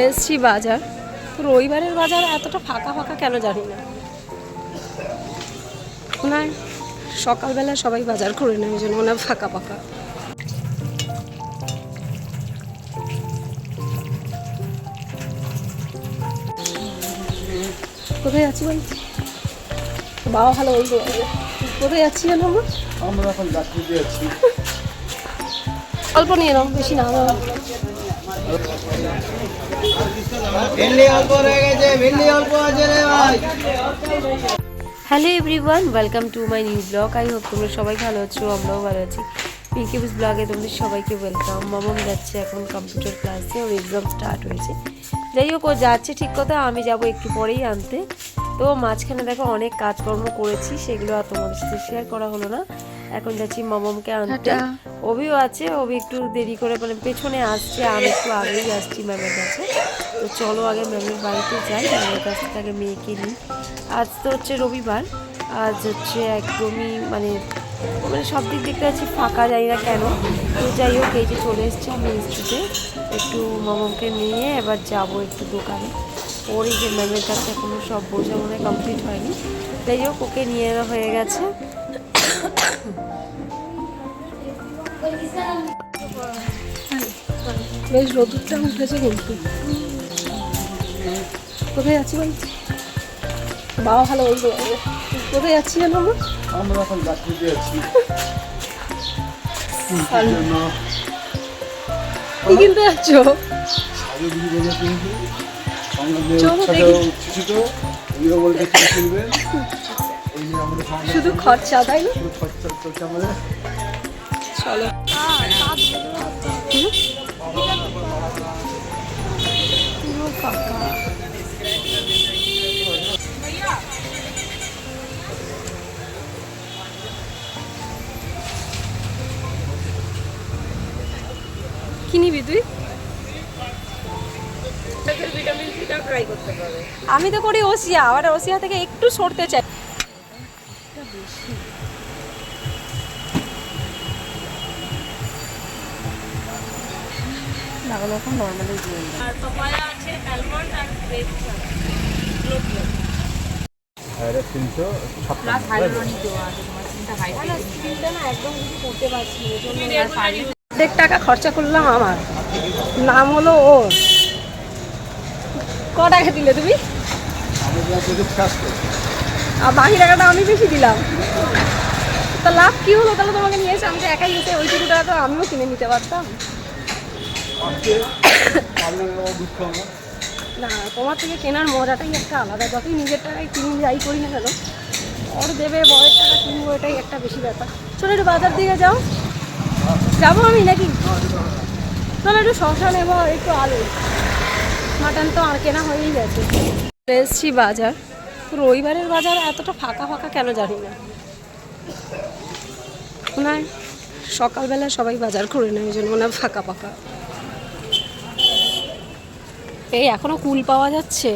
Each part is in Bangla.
এসছি বাজার। রবিবারের বাজার এতটা ফাঁকা ফাঁকা কেন জানি না। ওনার সকালবেলা সবাই বাজার করে নেয় জন্য ওনার ফাঁকা ফাঁকা। কোথায় যাচ্ছি বল? বাবা ভালো বলতে কোথায় যাচ্ছি জানো আমরা আমরা এখন যাত্রীতে আছি। অল্প নিয়ে নাও বেশি না। Hello everyone welcome to my new blog I hope তোমরা সবাই ভালো আছো, আমরাও ভালো আছি। পিঙ্কিবিস ব্লগে তোমাদের সবাইকে ওয়েলকাম মামন যাচ্ছে এখন কম্পিউটার ক্লাসে ওর এক্সাম স্টার্ট হয়েছে। যাই হোক, ও যাচ্ছে ঠিক কথা, আমি যাব একটু পরেই আনতে। তো মাঝখানে দেখো অনেক কাজকর্ম করেছি, সেগুলো আর তোমাদের সাথে শেয়ার করা হলো না। এখন যাচ্ছি মামামকে আনতে। অভিও আছে অভি একটু দেরি করে মানে পেছনে আসছে আমি একটু আগেই আসছি ম্যামের কাছে। তো চলো আগে ম্যামের বাড়িতে যাই ম্যামের কাছ থেকে আগে মেয়েকে নিই। আজ তো হচ্ছে রবিবার আজ হচ্ছে একদমই মানে মানে সব দিক দেখতে পাচ্ছি ফাঁকা যাই না কেন। তো যাই হোক এই যে চলে এসছে আমি স্ট্রিটে একটু মামাকে নিয়ে এবার যাব একটু দোকানে। ওর এই যে ম্যামের কাছে এখনও সব বোঝা মনে কমপ্লিট হয়নি। যাই হোক ওকে নিয়ে হয়ে গেছে। বেশ রোদুরটা উঠেছে কিন্তু কোথায় যাচ্ছি বল বাবা ভালো বলতে পারবে। কোথায় যাচ্ছি জানো আমরা? আমরা এখন যাত্রীতে আছি। কি কিনতে যাচ্ছ? আগে বিলি বলে কিন্তু আমাদের চলো উৎসাহ দেখি। উচ্ছ্বসিত এগুলো বলতে কি কিনবেন এই যে আমাদের সঙ্গে শুধু খরচা তাই না শুধু খরচা চলছে আমাদের চলো হুম? পুরো ফাঁকা কি নিবি তুই আমি তো করি ওসিয়া আবার ওসিয়া থেকে একটু সরতে চাই লাগানো এখন নর্মালি দিয়ে এটা তিনশো ছাপ্পান্ন অর্ধেক টাকা খরচা করলাম আমার। নাম হলো ওর ক টাকা দিলে তুমি? আর বাকি টাকাটা আমি বেশি দিলাম। তা লাভ কি হলো? তাহলে তোমাকে নিয়ে এসে আমি তো একাই যেতে ওইটুকু টাকা তো আমিও কিনে নিতে পারতাম আজকে আপনার দুঃখ আমার না। তোমার থেকে কেনার মজাটাই একটা আলাদা। যতই নিজের টাকায় কিনি যাই করি না কেন, ওর দেবে বয়ের টাকা কিনবো, এটাই একটা বেশি ব্যাপার। চলো একটু বাজার দিকে যাও। যাব আমি নাকি? চলো একটু শশা নেব, একটু আলু। মাটন তো আর কেনা হয়েই গেছে। এসছি বাজার। রবিবারের বাজার এতটা ফাঁকা ফাঁকা কেন জানি না। মনে সকালবেলা সবাই বাজার করে নেয়, ওই জন্য হয় ফাঁকা ফাঁকা। এই এখনও কুল পাওয়া যাচ্ছে।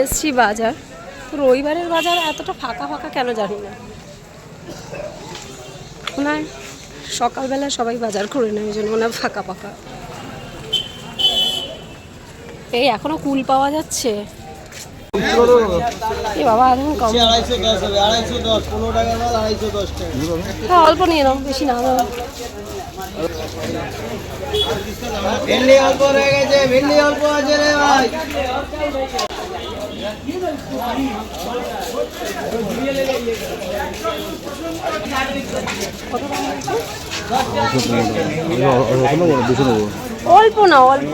এসছি বাজার। রবিবারের বাজার এতটা ফাঁকা ফাঁকা কেন জানি না। ওনার সকালবেলা সবাই বাজার করে নেয়, ওই জন্য ওনার ফাঁকা ফাঁকা। এই এখনও কুল পাওয়া যাচ্ছে। এই বাবা এখন হ্যাঁ অল্প নিয়ে নাও, বেশি না। ভেন্ডি অল্প রয়ে গেছে ভেন্ডি অল্প আছে রে ভাই। অল্প না অল্প।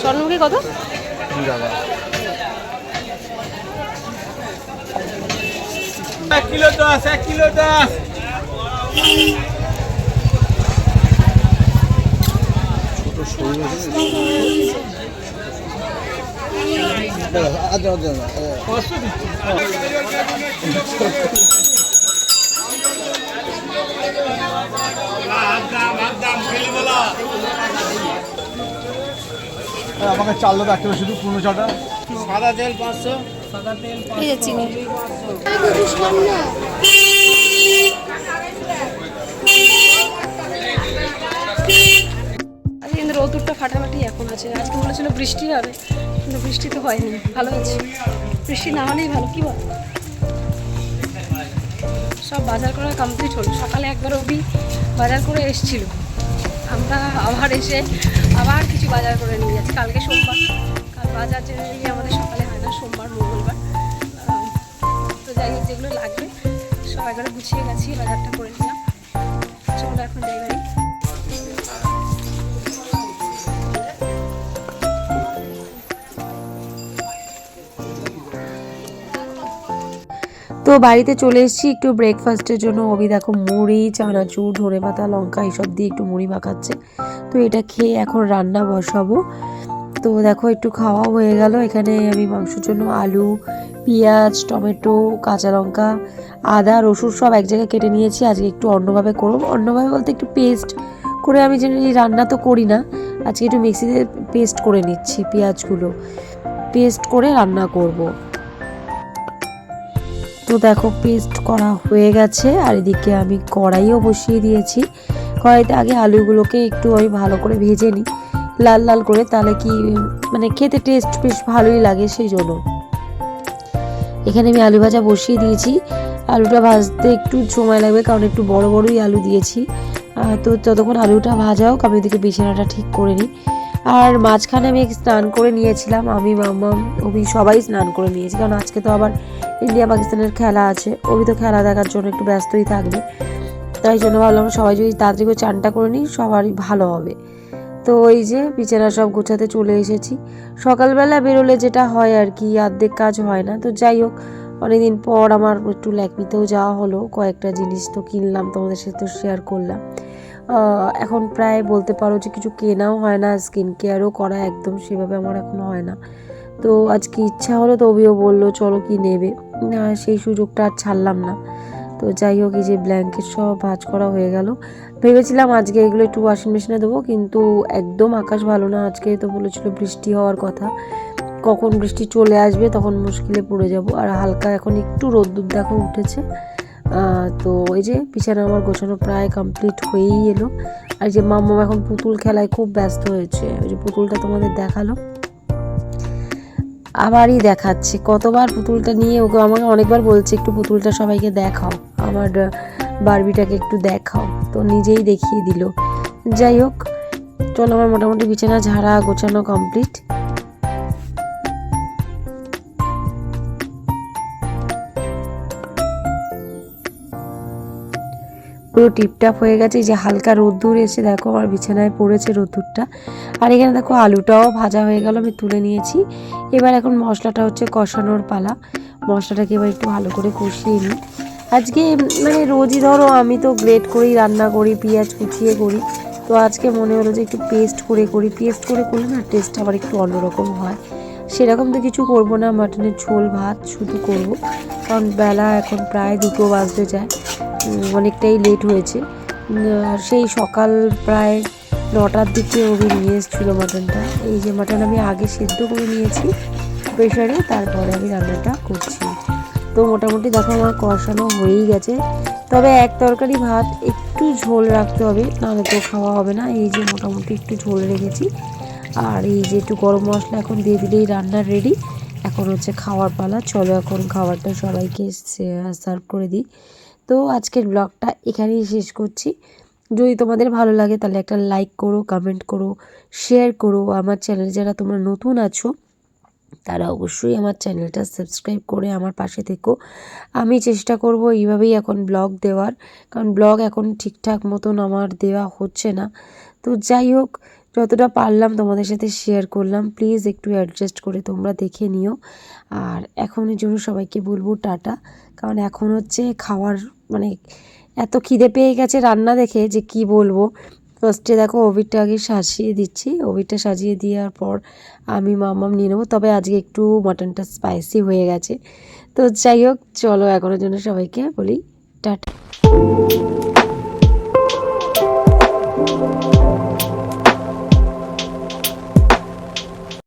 স্বর্ণমুখী কত? এক কিলো দশ এক কিলো দশ। আর হ্যাঁ, আমাকে চাল দাদা একটা শুধু পনেরো ছটা সাদা তেল পাঁচশো। সাদা ফাটাফাটি এখন আছে। আজকে বলেছিল বৃষ্টি হবে কিন্তু বৃষ্টি তো হয়নি। ভালো আছে। বৃষ্টি না হলেই ভালো কি বল? সব বাজার করা কমপ্লিট হলো। সকালে একবার অবধি বাজার করে এসছিল। আমরা আবার এসে আবার কিছু বাজার করে নিয়ে যাচ্ছি। কালকে সোমবার। কাল বাজার জেনারেলি আমাদের সকালে হয় না, সোমবার, মঙ্গলবার। তো যাই হোক, যেগুলো লাগবে সবাই করে গুছিয়ে গেছি, বাজারটা করে নিলাম। চলো এখন যাই বাড়ি। তো বাড়িতে চলে এসেছি, একটু ব্রেকফাস্টের জন্য। অবি দেখো মুড়ি, চানাচুর ধনে পাতা লঙ্কা এইসব দিয়ে একটু মুড়ি মাখাচ্ছে। তো এটা খেয়ে এখন রান্না বসাবো। তো দেখো একটু খাওয়া হয়ে গেল। এখানে আমি মাংসের জন্য আলু, পেঁয়াজ, টমেটো, কাঁচা লঙ্কা, আদা, রসুন সব এক জায়গায় কেটে নিয়েছি। আজকে একটু অন্যভাবে করব। অন্যভাবে বলতে একটু পেস্ট করে আমি জেনারেলি রান্না তো করি না, আজকে একটু মিক্সিতে পেস্ট করে নিচ্ছি পেঁয়াজগুলো। পেস্ট করে রান্না করব। তো দেখো পেস্ট করা হয়ে গেছে, আর এদিকে আমি কড়াইও বসিয়ে দিয়েছি। কড়াইতে আগে আলুগুলোকে একটু আমি ভালো করে ভেজে নিই। লাল লাল করে তাহলে কি মানে খেতে টেস্ট বেশ ভালোই লাগে সেই জন্য এখানে আমি আলু ভাজা বসিয়ে দিয়েছি। আলুটা ভাজতে একটু সময় লাগবে, কারণ একটু বড় বড়ই আলু দিয়েছি। তো ততক্ষণ আলুটা ভাজা হোক, আমি ওদিকে বিছানাটা ঠিক করে নিই। আর মাঝখানে আমি স্নান করে নিয়েছিলাম, আমি মাম্মা অভি সবাই স্নান করে নিয়েছি। কারণ আজকে তো আবার ইন্ডিয়া পাকিস্তানের খেলা আছে, অভি তো খেলা দেখার জন্য একটু ব্যস্তই থাকবে। তাই জন্য ভাবলাম সবাই যদি তাড়াতাড়ি করে চানটা করে নিই, সবারই ভালো হবে। তো ওই যে বিছানা সব গোছাতে চলে এসেছি। সকালবেলা বেরোলে যেটা হয় আর কি, অর্ধেক কাজ হয় না। তো যাই হোক, অনেকদিন পর আমার একটু ল্যাকমিতেও যাওয়া হলো, কয়েকটা জিনিস তো কিনলাম, তোমাদের সাথে তো শেয়ার করলাম। এখন প্রায় বলতে পারো যে কিছু কেনাও হয় না স্কিন কেয়ারও করা একদম সেভাবে আমার এখন হয় না। তো আজকে ইচ্ছা হলো তো অবিও বলল, চলো কি নেবে? সেই সুযোগটা আর ছাড়লাম না। তো যাই হোক, এই যে ব্ল্যাঙ্কেট সব ভাজ করা হয়ে গেল। ভেবেছিলাম আজকে এগুলো একটু ওয়াশিং মেশিনে দেবো, কিন্তু একদম আকাশ ভালো না। আজকে তো বলেছিল বৃষ্টি হওয়ার কথা। কখন বৃষ্টি চলে আসবে তখন মুশকিলে পড়ে যাব। আর হালকা এখন একটু রোদ্দুর দেখো উঠেছে। তো ওই যে বিছানা আমার গোছানো প্রায় কমপ্লিট হয়েই এলো। আর যে মাম্মা এখন পুতুল খেলায় খুব ব্যস্ত হয়েছে। ওই যে পুতুলটা তোমাদের দেখাল। আবারই দেখাচ্ছে। কতবার পুতুলটা নিয়ে ওকে আমাকে অনেকবার বলছে, একটু পুতুলটা সবাইকে দেখাও। আমার বারবিটাকে একটু দেখাও। তো নিজেই দেখিয়ে দিল। যাই হোক, চলো আমার মোটামুটি বিছানা ঝাড়া গোছানো কমপ্লিট পুরো টিপটাপ হয়ে গেছে। যে হালকা রোদ্দুর এসে দেখো আমার বিছানায় পড়েছে রোদ্দুরটা। আর এখানে দেখো আলুটাও ভাজা হয়ে গেল, আমি তুলে নিয়েছি। এবার এখন মশলাটা হচ্ছে কষানোর পালা। মশলাটাকে এবার একটু ভালো করে কষিয়ে নিই। আজকে মানে রোজই ধরো আমি তো গ্রেট করেই রান্না করি, পেঁয়াজ কুচিয়ে করি। তো আজকে মনে হলো যে একটু পেস্ট করে করি। পেস্ট করে করলে না টেস্ট আবার একটু অন্যরকম হয়। সেরকম তো কিছু করব না। মাটনের ঝোল ভাত শুধু করব। কারণ বেলা এখন প্রায় দুটো বাজতে যায়। অনেকটাই লেট হয়েছে। সেই সকাল প্রায় নটার দিকে ওভি নিয়ে এসেছিল মাটনটা এই যে মাটন আমি আগে সেদ্ধ করে নিয়েছি প্রেশারে তারপরে আমি রান্নাটা করছি। তো মোটামুটি দেখো আমার কষানো হয়েই গেছে। তবে এক তরকারি ভাত একটু ঝোল রাখতে হবে, নাহলে তো খাওয়া হবে না। এই যে মোটামুটি একটু ঝোল রেখেছি। আর এই যে একটু গরম মশলা এখন দিয়ে দিলেই রান্নার রেডি এখন হচ্ছে খাওয়ার পালা। চলো এখন খাবারটা সবাইকে সার্ভ করে দিই। তো আজকের ব্লগটা এখানেই শেষ করছি। যদি তোমাদের ভালো লাগে তাহলে একটা লাইক করো কমেন্ট করো শেয়ার করো। আমার চ্যানেলে যারা তোমরা নতুন আছো, তারা অবশ্যই আমার চ্যানেলটা সাবস্ক্রাইব করে আমার পাশে থেকো। আমি চেষ্টা করব এইভাবেই এখন ব্লগ দেওয়ার, কারণ ব্লগ এখন ঠিকঠাক মতন আমার দেওয়া হচ্ছে না। তো যাই হোক, যতটা পারলাম তোমাদের সাথে শেয়ার করলাম। প্লিজ একটু অ্যাডজাস্ট করে তোমরা দেখে নিও। আর এখনের জন্য সবাইকে বলব টাটা। কারণ এখন হচ্ছে খাওয়ার মানে এত খিদে পেয়ে গেছে রান্না দেখে যে কি বলব। ফার্স্টে দেখো ওভিডটা আগে সাজিয়ে দিচ্ছি। ওভিডটা সাজিয়ে দেওয়ার পর আমি মামাম নিয়ে নেব। তবে আজকে একটু মাটনটা স্পাইসি হয়ে গেছে। তো যাই হোক, চলো এখনের জন্য সবাইকে বলি টাটা।